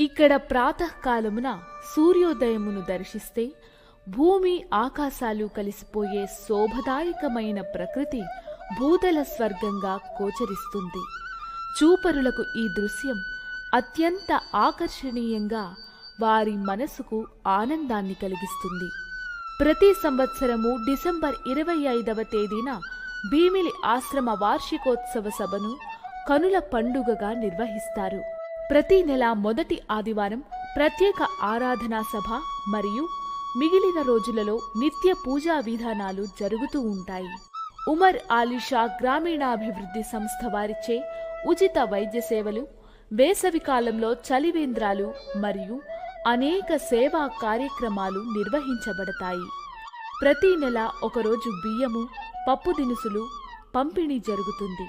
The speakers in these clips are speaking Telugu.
ఇక్కడ ప్రాతకాలమున సూర్యోదయమును దర్శిస్తే భూమి ఆకాశాలు కలిసిపోయే శోభదాయకమైన ప్రకృతి భూతల స్వర్గంగా గోచరిస్తుంది. చూపరులకు ఈ దృశ్యం అత్యంత ఆకర్షణీయంగా వారి మనసుకు ఆనందాన్ని కలిగిస్తుంది. ప్రతి సంవత్సరము డిసెంబర్ ఇరవై ఐదవ తేదీన భీమిలి ఆశ్రమ వార్షికోత్సవ సభను కనుల పండుగగా నిర్వహిస్తారు. ప్రతి నెల మొదటి ఆదివారం ప్రత్యేక ఆరాధనా సభ మరియు మిగిలిన రోజులలో నిత్య పూజా విధానాలు జరుగుతూ ఉంటాయి. ఉమర్ ఆలిషా గ్రామీణాభివృద్ధి సంస్థ వారిచే ఉచిత వైద్య సేవలు వేసవి కాలంలో చలివేంద్రాలు మరియు అనేక సేవా కార్యక్రమాలు నిర్వహించబడతాయి. ప్రతి నెల ఒకరోజు బియ్యము పప్పు దినుసులు పంపిణీ జరుగుతుంది.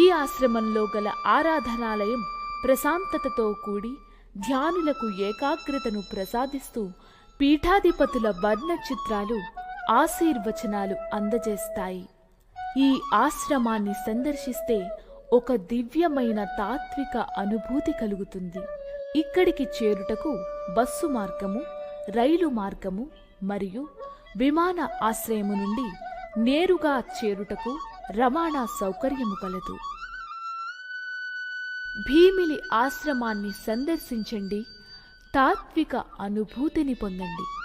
ఈ ఆశ్రమంలో గల ఆరాధనాలయం ప్రశాంతతతో కూడి ధ్యానులకు ఏకాగ్రతను ప్రసాదిస్తూ పీఠాధిపతుల వర్ణ చిత్రాలు ఆశీర్వచనాలు అందజేస్తాయి. ఈ ఆశ్రమాన్ని సందర్శిస్తే ఒక దివ్యమైన తాత్విక అనుభూతి కలుగుతుంది. ఇక్కడికి చేరుటకు బస్సు మార్గము రైలు మార్గము మరియు విమాన ఆశ్రయము నుండి నేరుగా చేరుటకు రవాణా సౌకర్యము కలదు. భీమిలి ఆశ్రమాన్ని సందర్శించండి. తాత్విక అనుభూతిని పొందండి.